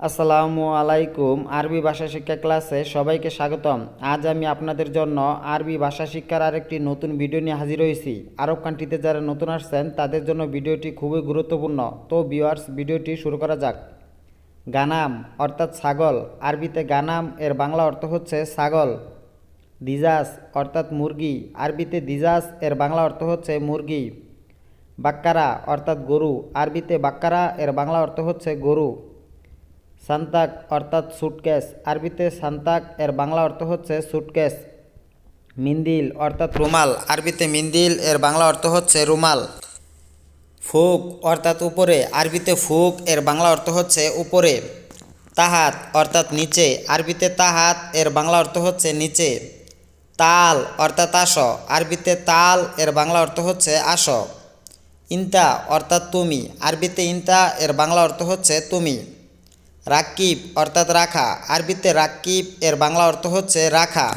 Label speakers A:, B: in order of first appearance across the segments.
A: আসসালামু আলাইকুম। আরবি ভাষা শিক্ষা ক্লাসে সবাইকে স্বাগতম। আজ আমি আপনাদের জন্য আরবি ভাষা শিক্ষার আরেকটি নতুন ভিডিও নিয়ে হাজির হয়েছি। আরব কান্ট্রিতে যারা নতুন আসছেন, তাদের জন্য ভিডিওটি খুবই গুরুত্বপূর্ণ। তো ভিউয়ার্স ভিডিওটি শুরু করা যাক। গানাম অর্থাৎ ছাগল। আরবিতে গানাম, এর বাংলা অর্থ হচ্ছে ছাগল। দিজাস অর্থাৎ মুরগি। আরবিতে দিজাস, এর বাংলা অর্থ হচ্ছে মুরগি। বাক্কারা অর্থাৎ গরু। আরবিতে বাক্কারা, এর বাংলা অর্থ হচ্ছে গরু। সান্তাক অর্থাৎ সুটকেস আরবিতে সান্তাক, এর বাংলা অর্থ হচ্ছে সুটকেস মিন্দিল অর্থাৎ রুমাল। আরবিতে মিন্দিল, এর বাংলা অর্থ হচ্ছে রুমাল। ফুক অর্থাৎ উপরে। আরবিতে ফুক, এর বাংলা অর্থ হচ্ছে উপরে। তাহাত অর্থাৎ নিচে। আরবিতে তাহাত, এর বাংলা অর্থ হচ্ছে নিচে। তাল অর্থাৎ আস। আরবিতে তাল, এর বাংলা অর্থ হচ্ছে আস। ইন্তা অর্থাৎ তুমি। আরবিতে ইন্তা, এর বাংলা অর্থ হচ্ছে তুমি। রাকিব অর্থাৎ রাখা। আরবিতে রাকিব এর বাংলা অর্থ হচ্ছে রাখা।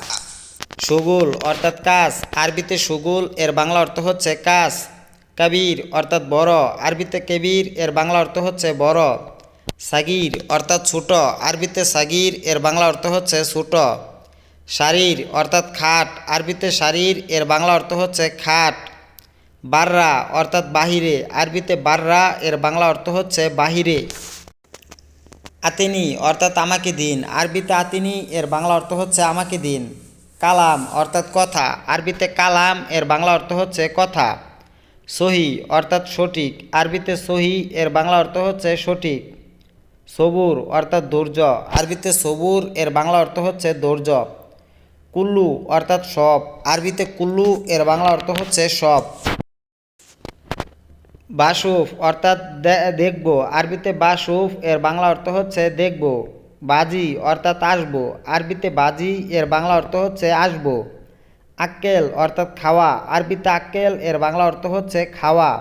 A: সুগুল অর্থাৎ কাজ। আরবিতে সুগুল, এর বাংলা অর্থ হচ্ছে কাজ। কাবির অর্থাৎ বড়। আরবিতে কেবির, এর বাংলা অর্থ হচ্ছে বড়। সাগির অর্থাৎ ছোট। আরবিতে সাগির, এর বাংলা অর্থ হচ্ছে ছোট। শারীর অর্থাৎ খাট। আরবিতে শারীর, এর বাংলা অর্থ হচ্ছে খাট। বাররা অর্থাৎ বাহিরে। আরবিতে বাররা, এর বাংলা অর্থ হচ্ছে বাহিরে। আতিনি, অর্থাৎ আমাকে দিন। আরবিতে আতিনি, এর বাংলা অর্থ হচ্ছে আমাকে দিন। কালাম, অর্থাৎ কথা। আরবিতে কালাম, এর বাংলা অর্থ হচ্ছে কথা। সহি, অর্থাৎ সঠিক। আরবিতে সহি, এর বাংলা অর্থ হচ্ছে সঠিক। সবুর, অর্থাৎ ধৈর্য। আরবিতে সবুর, এর বাংলা অর্থ হচ্ছে ধৈর্য। কুল্লু, অর্থাৎ সব। আরবিতে কুল্লু, এর বাংলা অর্থ হচ্ছে সব। বাসুফ, অর্থাৎ দেখব। আরবিতে বাসুফ, এর বাংলা অর্থ হচ্ছে দেখব। বাজি, অর্থাৎ আসব। আরবিতে বাজি, এর বাংলা অর্থ হচ্ছে আসব। আক্কেল, অর্থাৎ খাওয়া। আরবিতে আক্কেল, এর বাংলা অর্থ হচ্ছে খাওয়া।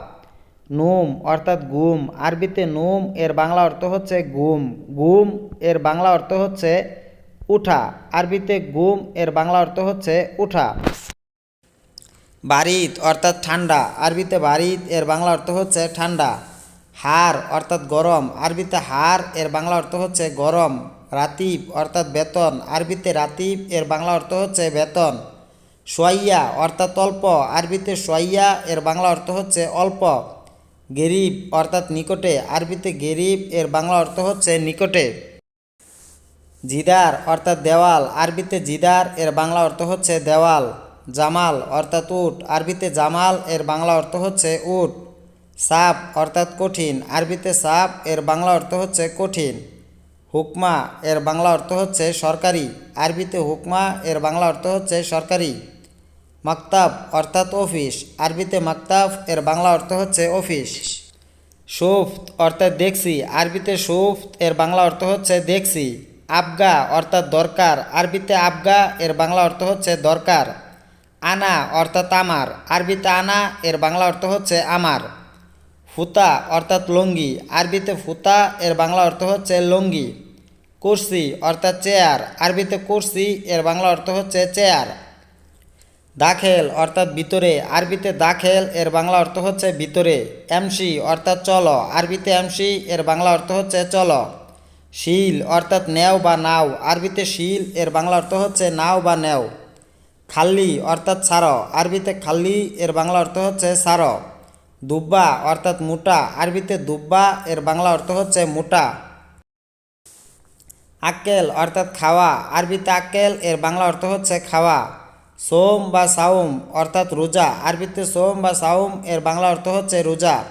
A: নুম, অর্থাৎ গুম। আরবিতে নুম, এর বাংলা অর্থ হচ্ছে গুম। গুম, এর বাংলা অর্থ হচ্ছে উঠা। আরবিতে গুম, এর বাংলা অর্থ হচ্ছে উঠা। বারিদ অর্থাৎ ঠান্ডা। আরবিতে বারিদ এর বাংলা অর্থ হচ্ছে ঠান্ডা। হার অর্থাৎ গরম। আরবিতে হার, এর বাংলা অর্থ হচ্ছে গরম। রাতিব অর্থাৎ বেতন। আরবিতে রাতিব, এর বাংলা অর্থ হচ্ছে বেতন। সোয়াইয়া অর্থাৎ অল্প। আরবিতে সোয়াইয়া, এর বাংলা অর্থ হচ্ছে অল্প। গেরিব অর্থাৎ নিকটে। আরবিতে গেরিব, এর বাংলা অর্থ হচ্ছে নিকটে। জিদার অর্থাৎ দেওয়াল। আরবিতে জিদার, এর বাংলা অর্থ হচ্ছে দেওয়াল। জামাল অর্থাৎ উট। আরবিতে জামাল, এর বাংলা অর্থ হচ্ছে উট। সাপ অর্থাৎ কঠিন। আরবিতে সাপ, এর বাংলা অর্থ হচ্ছে কঠিন। হুকমা, এর বাংলা অর্থ হচ্ছে সরকারি। আরবিতে হুকমা, এর বাংলা অর্থ হচ্ছে সরকারি। মাকতাব অর্থাৎ অফিস। আরবিতে মাকতাব, এর বাংলা অর্থ হচ্ছে অফিস। সুফত অর্থাৎ দেখছি। আরবিতে সুফত, এর বাংলা অর্থ হচ্ছে দেখছি। আবগা অর্থাৎ দরকার। আরবিতে আবগা, এর বাংলা অর্থ হচ্ছে দরকার। আনা অর্থাৎ আমার। আরবিতে আনা, এর বাংলা অর্থ হচ্ছে আমার। ফুতা অর্থাৎ লঙ্গি। আরবিতে ফুতা, এর বাংলা অর্থ হচ্ছে লঙ্গি। কুর্সি অর্থাৎ চেয়ার। আরবিতে কুর্সি, এর বাংলা অর্থ হচ্ছে চেয়ার। দাখেল অর্থাৎ ভিতরে। আরবিতে দাখেল, এর বাংলা অর্থ হচ্ছে ভিতরে। এমসি অর্থাৎ চলো। আরবিতে এমসি, এর বাংলা অর্থ হচ্ছে চলো। শিল অর্থাৎ নেও বা নাও। আরবিতে শিল, এর বাংলা অর্থ হচ্ছে নাও বা নেও। খাল্লি অর্থাৎ ছাড়ো আরবিতে খাল্লি, এর বাংলা অর্থ হচ্ছে ছাড়ো দুব্বা অর্থাৎ মোটা। আরবিতে দুব্বা, এর বাংলা অর্থ হচ্ছে মোটা। আক্কেল অর্থাৎ খাওয়া। আরবিতে আক্কেল, এর বাংলা অর্থ হচ্ছে খাওয়া। সোম বা সাউম অর্থাৎ রোজা। আরবিতে সোম বা সাউম, এর বাংলা অর্থ হচ্ছে রোজা।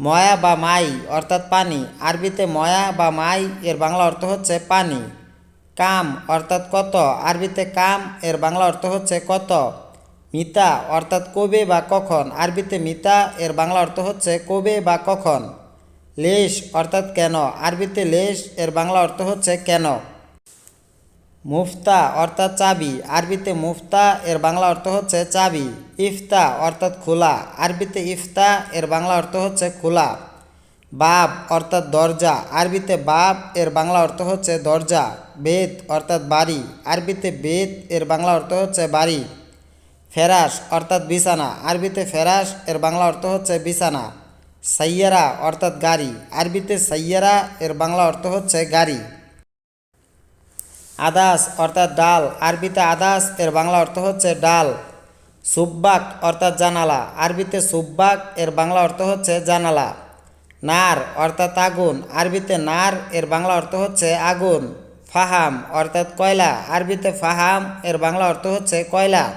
A: ময়া বা মাই অর্থাৎ পানি। আরবিতে ময়া বা মাই, এর বাংলা অর্থ হচ্ছে পানি। কাম অর্থাৎ কত? আরবিতে কাম, এর বাংলা অর্থ হচ্ছে কত? মিতা, অর্থাৎ কবে বা কখন? আরবিতে মিতা, এর বাংলা অর্থ হচ্ছে কবে বা কখন? লেশ, অর্থাৎ কেন? আরবিতে লেশ, এর বাংলা অর্থ হচ্ছে কেন? মুফতা, অর্থাৎ চাবি। আরবিতে মুফতা, এর বাংলা অর্থ হচ্ছে চাবি। ইফতা, অর্থাৎ খোলা। আরবিতে ইফতা, এর বাংলা অর্থ হচ্ছে খোলা। বাব অর্থাৎ দরজা। আরবিতে বাব এর বাংলা অর্থ হচ্ছে দরজা বেদ অর্থাৎ বাড়ি। আরবিতে বেদ এর বাংলা অর্থ হচ্ছে বাড়ি। ফেরাস অর্থাৎ বিছানা। আরবিতে ফেরাস এর বাংলা অর্থ হচ্ছে বিছানা। সাইয়ারা অর্থাৎ গাড়ি। আরবিতে সাইয়ারা এর বাংলা অর্থ হচ্ছে গাড়ি। আদাস অর্থাৎ ডাল। আরবিতে আদাস এর বাংলা অর্থ হচ্ছে ডাল। সুব্বাক অর্থাৎ জানালা। আরবিতে সুব্বাক এর বাংলা অর্থ হচ্ছে জানালা। নার অর্থাৎ আগুন। আরবিতে নার, এর বাংলা অর্থ হচ্ছে আগুন। ফাহাম অর্থাৎ কয়লা। আরবিতে ফাহাম, এর বাংলা অর্থ হচ্ছে কয়লা।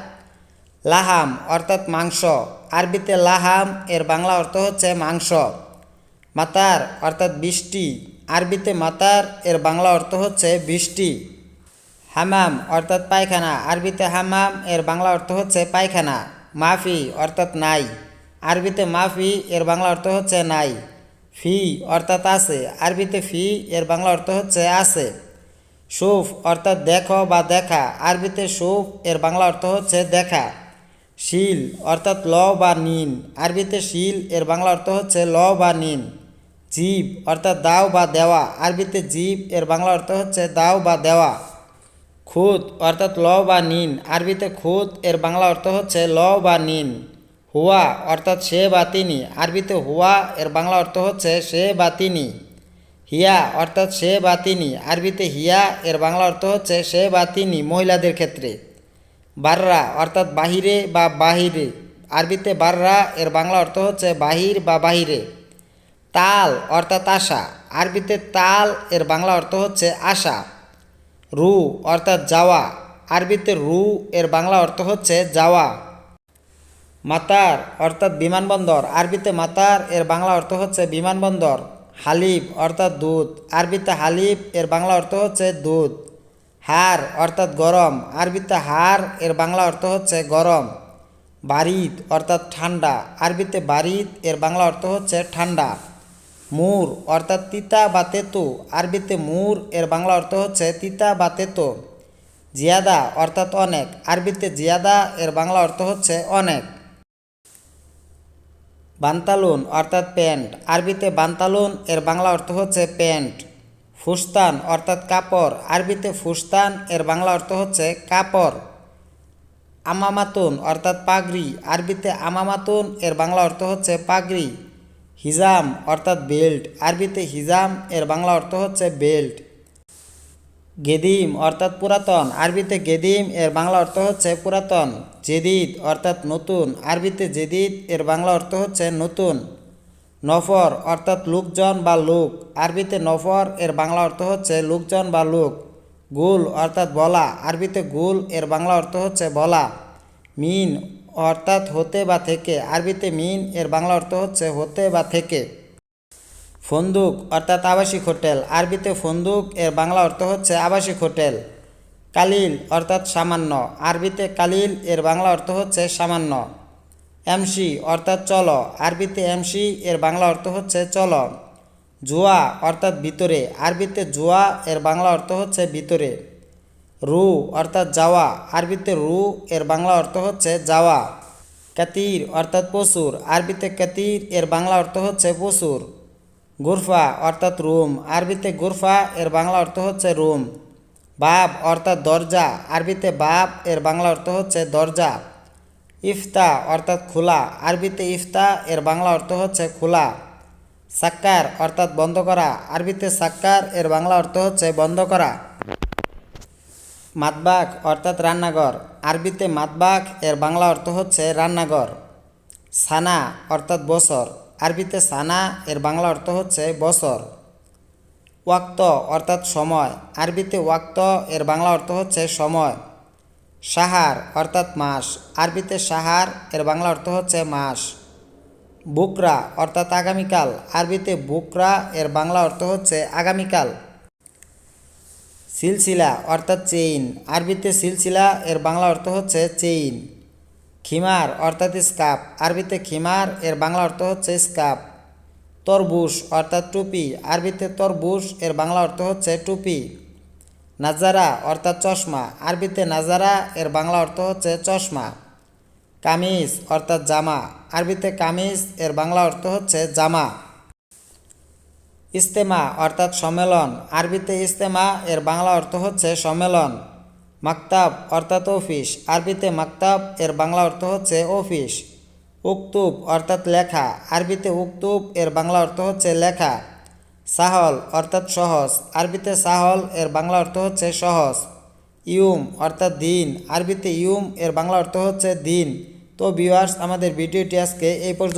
A: লাহাম অর্থাৎ মাংস। আরবিতে লাহাম, এর বাংলা অর্থ হচ্ছে মাংস। মাতার অর্থাৎ বৃষ্টি। আরবিতে মাতার, এর বাংলা অর্থ হচ্ছে বৃষ্টি। হামাম অর্থাৎ পায়খানা। আরবিতে হামাম, এর বাংলা অর্থ হচ্ছে পায়খানা। মাফি অর্থাৎ নাই। আরবিতে মাফি, এর বাংলা অর্থ হচ্ছে নাই। ফি অর্থাৎ আছে। আরবিতে ফি, এর বাংলা অর্থ হচ্ছে আছে। সুফ অর্থাৎ দেখো বা দেখা। আরবিতে সুফ, এর বাংলা অর্থ হচ্ছে দেখা। শিল অর্থাৎ ল বা নিন। আরবিতে শিল, এর বাংলা অর্থ হচ্ছে ল বা নিন। জীব অর্থাৎ দাও বা দেওয়া। আরবিতে জীব, এর বাংলা অর্থ হচ্ছে দাও বা দেওয়া। খুদ অর্থাৎ ল বা নিন। আরবিতে খুদ এর বাংলা অর্থ হচ্ছে ল বা নিন। হুয়া অর্থাৎ সে বা তিনি। আরবিতে হুয়া, এর বাংলা অর্থ হচ্ছে সে বা তিনি। হিয়া অর্থাৎ সে বা তিনি। আরবিতে হিয়া, এর বাংলা অর্থ হচ্ছে সে বা তিনি মহিলাদের ক্ষেত্রে। বাররা অর্থাৎ বাহিরে বা বাহিরে। আরবিতে বাররা, এর বাংলা অর্থ হচ্ছে বাহির বা বাহিরে। তাল অর্থাৎ আশা। আরবিতে তাল, এর বাংলা অর্থ হচ্ছে আশা। রু অর্থাৎ যাওয়া। আরবিতে রু, এর বাংলা অর্থ হচ্ছে যাওয়া। মাতার অর্থাৎ বিমানবন্দর। আরবিতে মাতার, এর বাংলা অর্থ হচ্ছে বিমানবন্দর। হালিব অর্থাৎ দুধ। আরবিতে হালিব এর বাংলা অর্থ হচ্ছে দুধ। হার অর্থাৎ গরম। আরবিতে হার, এর বাংলা অর্থ হচ্ছে গরম। বারিদ অর্থাৎ ঠান্ডা। আরবিতে বারিদ এর বাংলা অর্থ হচ্ছে ঠান্ডা। মুর অর্থাৎ তিতা বা তেতো। আরবিতে মুর, এর বাংলা অর্থ হচ্ছে তিতা বা তেতো। জিয়াদা অর্থাৎ অনেক। আরবিতে জিয়াদা, এর বাংলা অর্থ হচ্ছে অনেক। বান্তালুন অর্থাৎ প্যান্ট। আরবিতে বান্তালুন, এর বাংলা অর্থ হচ্ছে প্যান্ট। ফুস্তান অর্থাৎ কাপড়। আরবিতে ফুস্তান, এর বাংলা অর্থ হচ্ছে কাপড়। আমামাতুন অর্থাৎ পাগড়ি। আরবিতে আমামাতুন, এর বাংলা অর্থ হচ্ছে পাগড়ি। হিজাম অর্থাৎ বেল্ট। আরবিতে হিজাম, এর বাংলা অর্থ হচ্ছে বেল্ট। গেদিম অর্থাৎ পুরাতন। আরবিতে গেদিম, এর বাংলা অর্থ হচ্ছে পুরাতন। জেদিদ অর্থাৎ নতুন। আরবিতে জেদিদ, এর বাংলা অর্থ হচ্ছে নতুন। নফর অর্থাৎ লোকজন বা লোক। আরবিতে নফর, এর বাংলা অর্থ হচ্ছে লোকজন বা লোক। গুল অর্থাৎ বলা। আরবিতে গুল, এর বাংলা অর্থ হচ্ছে বলা। মিন অর্থাৎ হতে বা থেকে। আরবিতে মিন, এর বাংলা অর্থ হচ্ছে হতে বা থেকে। ফন্দুক অর্থাৎ আবাসিক হোটেল। আরবিতে ফন্দুক, এর বাংলা অর্থ হচ্ছে আবাসিক হোটেল। কালিল অর্থাৎ সামান্য। আরবিতে কালিল, এর বাংলা অর্থ হচ্ছে সামান্য। এমসি অর্থাৎ চলো। আরবিতে এমসি, এর বাংলা অর্থ হচ্ছে চলো। জুয়া অর্থাৎ ভিতরে। আরবিতে জুয়া, এর বাংলা অর্থ হচ্ছে ভিতরে। রু অর্থাৎ যাওয়া। আরবিতে রু, এর বাংলা অর্থ হচ্ছে যাওয়া। কাতির অর্থাৎ প্রচুর আরবিতে কাতির, এর বাংলা অর্থ হচ্ছে প্রচুর গুরফা অর্থাৎ রুম। আরবিতে গুরফা, এর বাংলা অর্থ হচ্ছে রুম। বাব অর্থাৎ দরজা। আরবিতে বাব, এর বাংলা অর্থ হচ্ছে দরজা। ইফতা অর্থাৎ খোলা। আরবিতে ইফতা, এর বাংলা অর্থ হচ্ছে খোলা। সাক্কার অর্থাৎ বন্ধ করা। আরবিতে সাক্কার, এর বাংলা অর্থ হচ্ছে বন্ধ করা। মাতবাক অর্থাৎ রান্নাঘর। আরবিতে মাতবাক, এর বাংলা অর্থ হচ্ছে রান্নাঘর। সানা অর্থাৎ বছর। আরবিতে সানা, এর বাংলা অর্থ হচ্ছে বছর। ওয়াক্ত অর্থাৎ সময়। আরবিতে ওয়াক্ত, এর বাংলা অর্থ হচ্ছে সময়। সাহার অর্থাৎ মাস। আরবিতে সাহার, এর বাংলা অর্থ হচ্ছে মাস। বুকরা অর্থাৎ আগামীকাল। আরবিতে বুকরা, এর বাংলা অর্থ হচ্ছে আগামীকাল। সিলসিলা অর্থাৎ চেইন। আরবিতে সিলসিলা, এর বাংলা অর্থ হচ্ছে চেইন। খিমার অর্থাৎ স্কাপ। আরবিতে খিমার, এর বাংলা অর্থ হচ্ছে স্কাপ। তরবুশ অর্থাৎ টুপি। আরবিতে তরবুশ, এর বাংলা অর্থ হচ্ছে টুপি। নাজারা অর্থাৎ চশমা। আরবিতে নাজারা, এর বাংলা অর্থ হচ্ছে চশমা। কামিজ অর্থাৎ জামা। আরবিতে কামিজ, এর বাংলা অর্থ হচ্ছে জামা। ইস্তেমা অর্থাৎ সম্মেলন। আরবিতে ইস্তেমা, এর বাংলা অর্থ হচ্ছে সম্মেলন। মাকতাব অর্থাৎ অফিস। আরবিতে মাকতাব, এর বাংলা অর্থ হচ্ছে অফিস। উক্তুব অর্থাৎ লেখা। আরবিতে উক্তুব, এর বাংলা অর্থ হচ্ছে লেখা। সাহল অর্থাৎ সহজ। আরবিতে সাহল, এর বাংলা অর্থ হচ্ছে সহজ। ইউম অর্থাৎ দিন। আরবিতে ইউম, এর বাংলা অর্থ হচ্ছে দিন। তো ভিউয়ার্স আমাদের ভিডিওটি আজকে এই পর্যন্ত